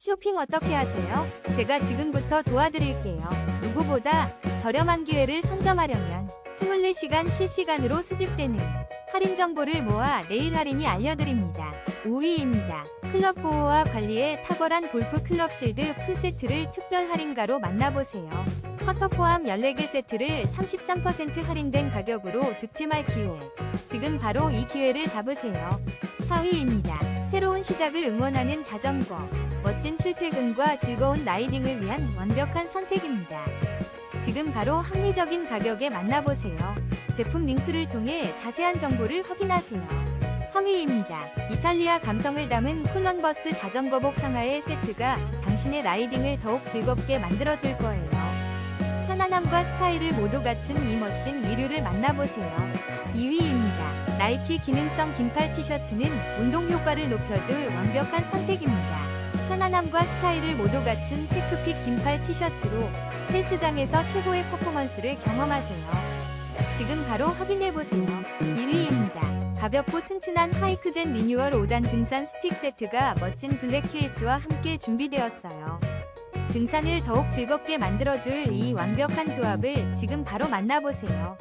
쇼핑 어떻게 하세요? 제가 지금부터 도와드릴게요. 누구보다 저렴한 기회를 선점하려면 24시간 실시간으로 수집되는 할인 정보를 모아 내일 할인이 알려드립니다. 5위입니다. 클럽 보호와 관리에 탁월한 골프 클럽 실드 풀세트를 특별 할인가로 만나보세요. 커터 포함 14개 세트를 33% 할인된 가격으로 득템할 기회. 지금 바로 이 기회를 잡으세요. 4위입니다. 새로운 시작을 응원하는 자전거. 멋진 출퇴근과 즐거운 라이딩을 위한 완벽한 선택입니다. 지금 바로 합리적인 가격에 만나보세요. 제품 링크를 통해 자세한 정보를 확인하세요. 3위입니다. 이탈리아 감성을 담은 콜런버스 자전거복 상하의 세트가 당신의 라이딩을 더욱 즐겁게 만들어줄 거예요. 편안함과 스타일을 모두 갖춘 이 멋진 위류를 만나보세요. 2위입니다. 나이키 기능성 긴팔 티셔츠는 운동 효과를 높여줄 완벽한 선택입니다. 편안함과 스타일을 모두 갖춘 테크핏 긴팔 티셔츠로 헬스장에서 최고의 퍼포먼스를 경험하세요. 지금 바로 확인해보세요. 1위입니다. 가볍고 튼튼한 하이크젠 리뉴얼 5단 등산 스틱 세트가 멋진 블랙 케이스와 함께 준비되었어요. 등산을 더욱 즐겁게 만들어줄 이 완벽한 조합을 지금 바로 만나보세요.